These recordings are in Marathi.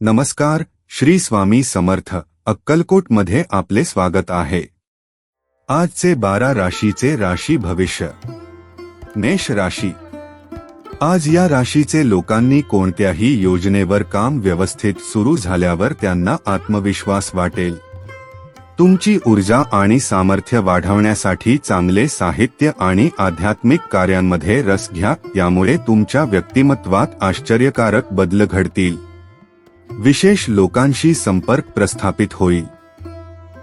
नमस्कार श्री स्वामी समर्थ अक्कलकोटमध्ये आपले स्वागत आहे. आजचे बारा राशीचे राशी भविष्य. मेष राशी. आज या राशीचे लोकांनी कोणत्याही योजनेवर काम व्यवस्थित सुरू झाल्यावर त्यांना आत्मविश्वास वाटेल. तुमची ऊर्जा आणि सामर्थ्य वाढवण्यासाठी चांगले साहित्य आणि आध्यात्मिक कार्यांमध्ये रस घ्या यामुळे तुमच्या व्यक्तिमत्वात आश्चर्यकारक बदल घडतील. विशेष लोकांशी संपर्क प्रस्थापित होईल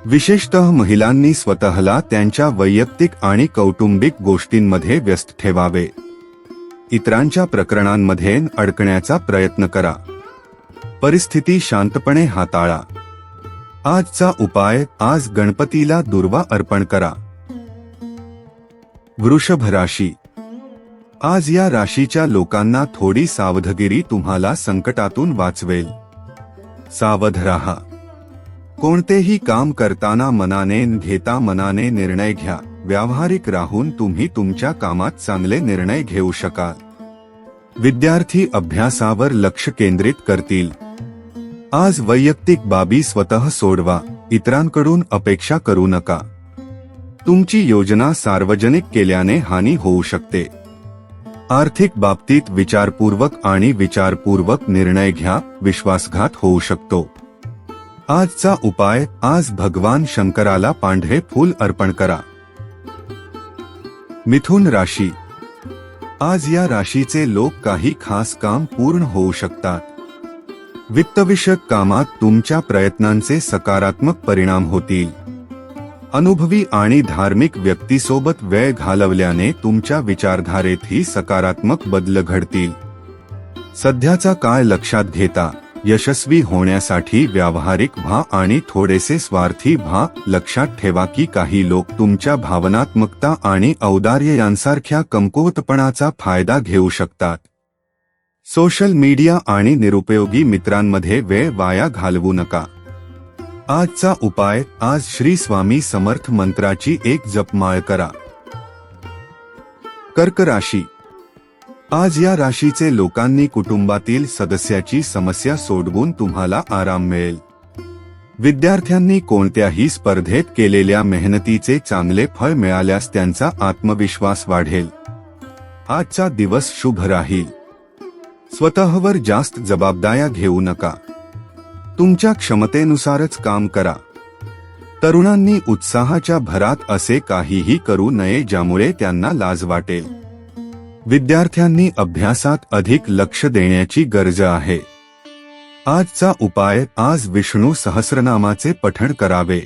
विशेषतः महिलांनी स्वतःला त्यांच्या वैयक्तिक आणि कौटुंबिक गोष्टींमध्ये व्यस्त ठेवावे. इतरांच्या प्रकरणांमध्ये अडकण्याचा प्रयत्न करा. परिस्थिती शांतपणे हाताळा. आजचा उपाय आज गणपतीला दुर्वा अर्पण करा. वृषभ राशी. आज या राशीच्या लोकांना थोडी सावधगिरी तुम्हाला संकटातून वाचवेल. सावध राहा कोणतेही काम करताना मनाने घेता मनाने निर्णय घ्या. व्यावहारिक राहून तुम्ही तुमच्या कामात चांगले निर्णय घेऊ शकाल. विद्यार्थी अभ्यासावर लक्ष केंद्रित करतील. आज वैयक्तिक बाबी स्वतः सोडवा. इतरांकडून अपेक्षा करू नका. तुमची योजना सार्वजनिक केल्याने हानी होऊ शकते. आर्थिक बाबतीत विचारपूर्वक आणि विचारपूर्वक निर्णय घ्या विश्वासघात होऊ शकतो. आजचा उपाय आज भगवान शंकराला पांढरे फूल अर्पण करा. मिथुन राशी. आज या राशीचे लोक काही खास काम पूर्ण होऊ शकतात. वित्तविषयक कामात तुमच्या प्रयत्नांचे सकारात्मक परिणाम होतील. अनुभवी आणि धार्मिक व्यक्तीसोबत वेळ घालवल्याने तुमच्या विचारधारेतही सकारात्मक बदल घडतील. सध्याचा काळ लक्षात घेता यशस्वी होण्यासाठी व्यावहारिक व्हा आणि थोडेसे स्वार्थी व्हा लक्षात ठेवा की काही लोक तुमच्या भावनात्मकता आणि औदार्य यांसारख्या कमकुवतपणाचा फायदा घेऊ शकतात. सोशल मीडिया आणि निरुपयोगी मित्रांमध्ये वेळ वाया घालवू नका. आजचा उपाय आज श्री स्वामी समर्थ मंत्राची एक जपमाळ करा. कर्क राशी. आज या राशीचे लोकांनी कुटुंबातील सदस्याची समस्या सोडवून तुम्हाला आराम मिळेल. विद्यार्थ्यांनी कोणत्याही स्पर्धेत केलेल्या मेहनतीचे चांगले फळ मिळाल्यास त्यांचा आत्मविश्वास वाढेल. आजचा दिवस शुभ राहील. स्वतःवर जास्त जबाबदाऱ्या घेऊ नका. तुमच्या क्षमतेनुसारच काम करा. तरुणांनी उत्साहाच्या भरात असे काहीही करू नये ज्यामुळे त्यांना लाज वाटेल. विद्यार्थ्यांनी अभ्यासात अधिक लक्ष देण्याची गरज आहे. आजचा उपाय आज विष्णू सहस्रनामाचे पठण करावे.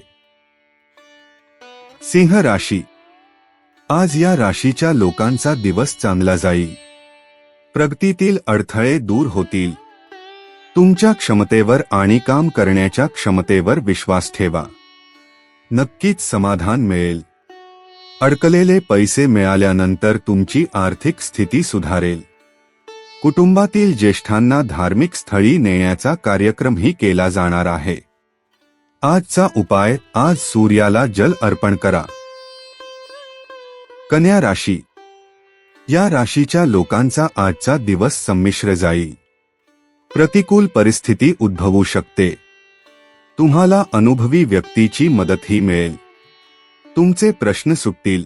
सिंह राशी. आज या राशीच्या लोकांचा दिवस चांगला जाईल. प्रगतीतील अडथळे दूर होतील. तुमच्या क्षमतेवर आणि काम करण्याच्या क्षमतेवर विश्वास ठेवा. नक्कीच समाधान मिळेल. अडकलेले पैसे मिळाल्यानंतर तुमची आर्थिक स्थिती सुधारेल. कुटुंबातील ज्येष्ठांना धार्मिक स्थळी नेण्याचा कार्यक्रमही केला जाणार आहे. आजचा उपाय आज सूर्याला जल अर्पण करा. कन्या राशी. या राशीच्या लोकांचा आजचा दिवस संमिश्र जाईल. प्रतिकूल परिस्थिती उद्भवू शकते. तुम्हाला अनुभवी व्यक्तीची मदतही मिळेल. तुमचे प्रश्न सुटतील.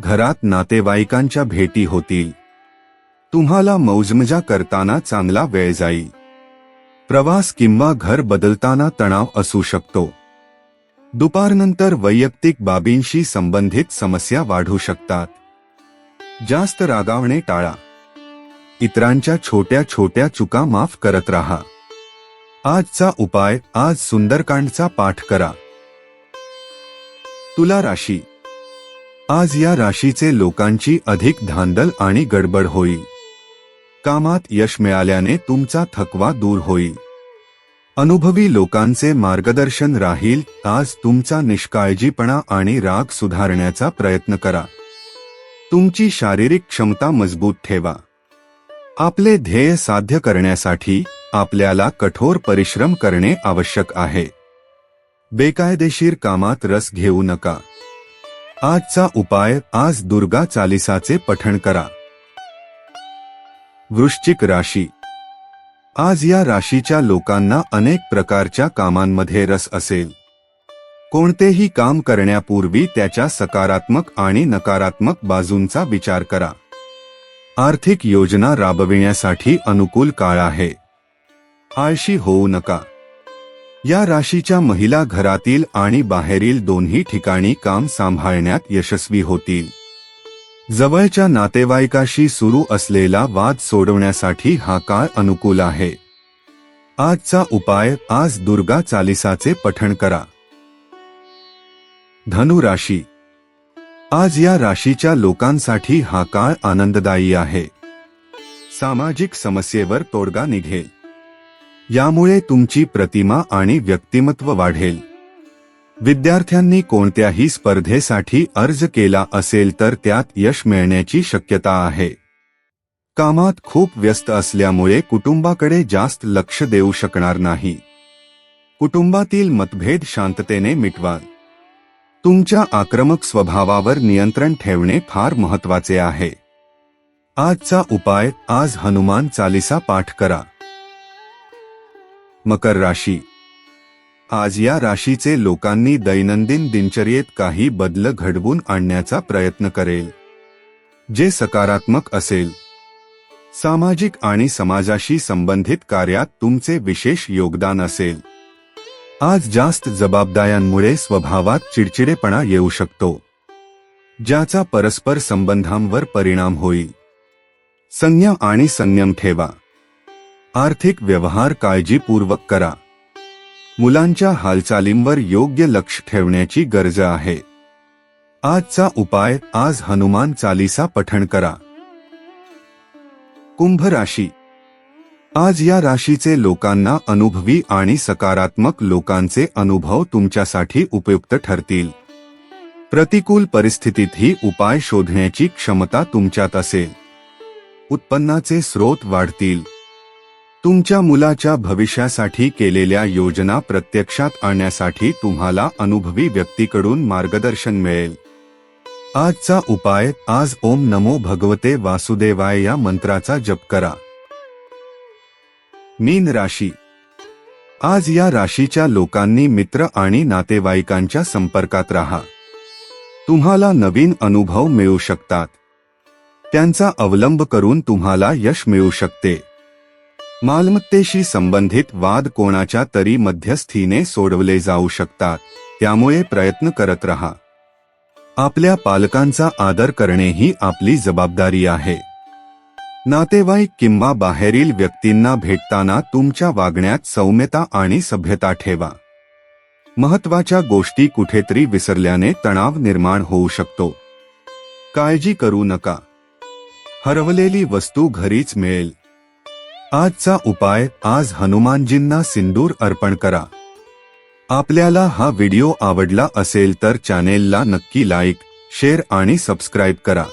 घरात नातेवाईकांच्या भेटी होतील. तुम्हाला मौजमजा करताना चांगला वेळ जाईल. प्रवास किंवा घर बदलताना तणाव असू शकतो. दुपारनंतर वैयक्तिक बाबींशी संबंधित समस्या वाढू शकतात. जास्त रागावणे टाळा. इतरांच्या छोट्या छोट्या चुका माफ करत राहा. आजचा उपाय आज सुंदरकांडचा पाठ करा. तुला राशी. आज या राशीचे लोकांची अधिक धांदल आणि गडबड होईल. कामात यश मिळाल्याने तुमचा थकवा दूर होईल. अनुभवी लोकांचे मार्गदर्शन राहील आज तुमचा निष्काळजीपणा आणि राग सुधारण्याचा प्रयत्न करा. तुमची शारीरिक क्षमता मजबूत ठेवा. आपले ध्येय साध्य करण्यासाठी आपल्याला कठोर परिश्रम करणे आवश्यक आहे. बेकायदेशीर कामात रस घेऊ नका. आजचा उपाय आज दुर्गा चालिसाचे पठण करा. वृश्चिक राशी. आज या राशीच्या लोकांना अनेक प्रकारच्या कामांमध्ये रस असेल. कोणतेही काम करण्यापूर्वी त्याच्या सकारात्मक आणि नकारात्मक बाजूंचा विचार करा. आर्थिक योजना राबविण्यासाठी अनुकूल काळ आहे. आळशी होऊ नका. या राशीच्या महिला घरातील आणि बाहेरील दोन्ही ठिकाणी काम सांभाळण्यात यशस्वी होतील. जवळच्या नातेवाईकाशी सुरू असलेला वाद सोडवण्यासाठी हा काळ अनुकूल आहे. आजचा उपाय आज दुर्गा चालिसाचे पठण करा. धनु राशी आज या राशीच्या लोकांसाठी हा काळ आनंददायी आहे. सामाजिक समस्येवर तोडगा निघेल. यामुळे तुमची प्रतिमा आणि व्यक्तिमत्व वाढेल. विद्यार्थ्यांनी कोणत्याही स्पर्धेसाठी अर्ज केला असेल तर त्यात यश मिळण्याची शक्यता आहे. कामात खूप व्यस्त असल्यामुळे कुटुंबाकडे जास्त लक्ष देऊ शकणार नाही. कुटुंबातील मतभेद शांततेने मिटवाल. तुमच्या आक्रमक स्वभावावर नियंत्रण ठेवणे फार महत्त्वाचे आहे. आजचा उपाय आज हनुमान चालिसा पाठ करा. मकर राशी. आज या राशीचे लोकांनी दैनंदिन दिनचर्येत काही बदल घडवून आणण्याचा प्रयत्न करेल. जे सकारात्मक असेल. सामाजिक आणि समाजाशी संबंधित कार्यात तुमचे विशेष योगदान असेल. आज जास्त जबाबदाऱ्यांमुळे स्वभावात चिडचिडेपणा येऊ शकतो ज्याचा परस्पर संबंधांवर परिणाम होईल. संयम आणि संयम ठेवा. आर्थिक व्यवहार काळजीपूर्वक करा. मुलांच्या हालचालींवर योग्य लक्ष ठेवण्याची गरज आहे. आजचा उपाय आज हनुमान चालीसा पठण करा. कुंभ राशी आज या राशीचे लोकांना अनुभवी आणि सकारात्मक लोकांचे अनुभव तुमच्यासाठी उपयुक्त ठरतील. प्रतिकूल परिस्थितीतही उपाय शोधण्याची क्षमता तुमच्यात असेल. उत्पन्नाचे स्रोत वाढतील. तुमच्या मुलाच्या भविष्यासाठी केलेल्या योजना प्रत्यक्षात आणण्यासाठी तुम्हाला अनुभवी व्यक्तीकडून मार्गदर्शन मिळेल. आजचा उपाय आज ओम नमो भगवते वासुदेवाय या मंत्राचा जप करा. मीन राशी. आज या राशीच्या लोकांनी मित्र आणि नातेवाईकांच्या संपर्कात राहा. तुम्हाला नवीन अनुभव मिळू शकतात. त्यांचा अवलंब करून तुम्हाला यश मिळू शकते. मालमत्तेशी संबंधित वाद कोणाच्या तरी मध्यस्थीने सोडवले जाऊ शकतात त्यामुळे प्रयत्न करत रहा. आपल्या पालकांचा आदर करणे ही आपली जबाबदारी आहे. नातेवाईक किंवा बाहेरील व्यक्तींना भेटताना तुमच्या वागण्यात सौम्यता आणि सभ्यता ठेवा. महत्त्वाच्या गोष्टी कुठेतरी विसरल्याने तणाव निर्माण होऊ शकतो. काळजी करू नका. हरवलेली वस्तू घरीच मिळेल. आजचा उपाय आज हनुमानजींना सिंदूर अर्पण करा. आपल्याला हा व्हिडिओ आवडला असेल तर चॅनेलला नक्की लाईक शेअर आणि सबस्क्राईब करा.